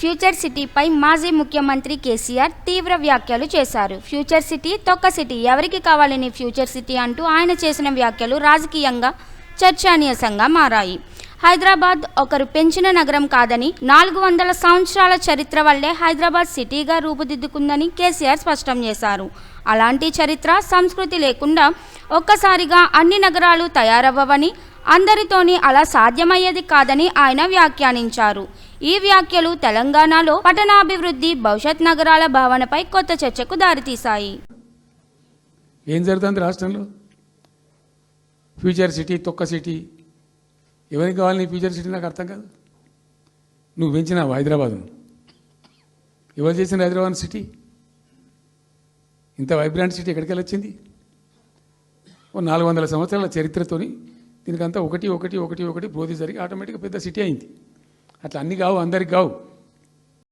Future సిటీపై మాజీ ముఖ్యమంత్రి కేసీఆర్ తీవ్ర వ్యాఖ్యలు చేశారు. ఫ్యూచర్ సిటీ తొక్క సిటీ. ఎవరికి కావాలని ఫ్యూచర్ సిటీ అంటూ ఆయన చేసిన వ్యాఖ్యలు రాజకీయంగా చర్చనీయాంశంగా మారాయి. హైదరాబాద్ ఒకరు పెంచిన నగరం కాదని నాలుగు వందల సంవత్సరాల చరిత్ర వల్లే హైదరాబాద్ సిటీగా రూపుదిద్దుకుందని కేసీఆర్ స్పష్టం చేశారు. అలాంటి చరిత్ర సంస్కృతి లేకుండా ఒక్కసారిగా అన్ని నగరాలు తయారవ్వవని అందరితోని అలా సాధ్యమయ్యేది కాదని ఆయన వ్యాఖ్యానించారు. ఈ వ్యాఖ్యలు తెలంగాణలో పట్టణాభివృద్ధి భవిష్యత్ నగరాల భావనపై కొత్త చర్చకు దారితీశాయి. ఏం జరుగుతుంది రాష్ట్రంలో? ఫ్యూచర్ సిటీ తొక్క సిటీ ఎవరికి కావాలి నీ ఫ్యూచర్ సిటీ నాకు అర్థం కాదు. నువ్వు పెంచినావు హైదరాబాద్ను. ఎవరు చేసిన హైదరాబాద్ సిటీ ఇంత వైబ్రాంట్ సిటీ ఎక్కడికి వచ్చింది? ఓ నాలుగు వందల సంవత్సరాల చరిత్రతోని దీనికంతా ఒకటి ఒకటి ఒకటి ఒకటి బోధి జరిగి ఆటోమేటిక్గా పెద్ద సిటీ అయింది. అట్లా అన్ని కావు అందరికి కావు.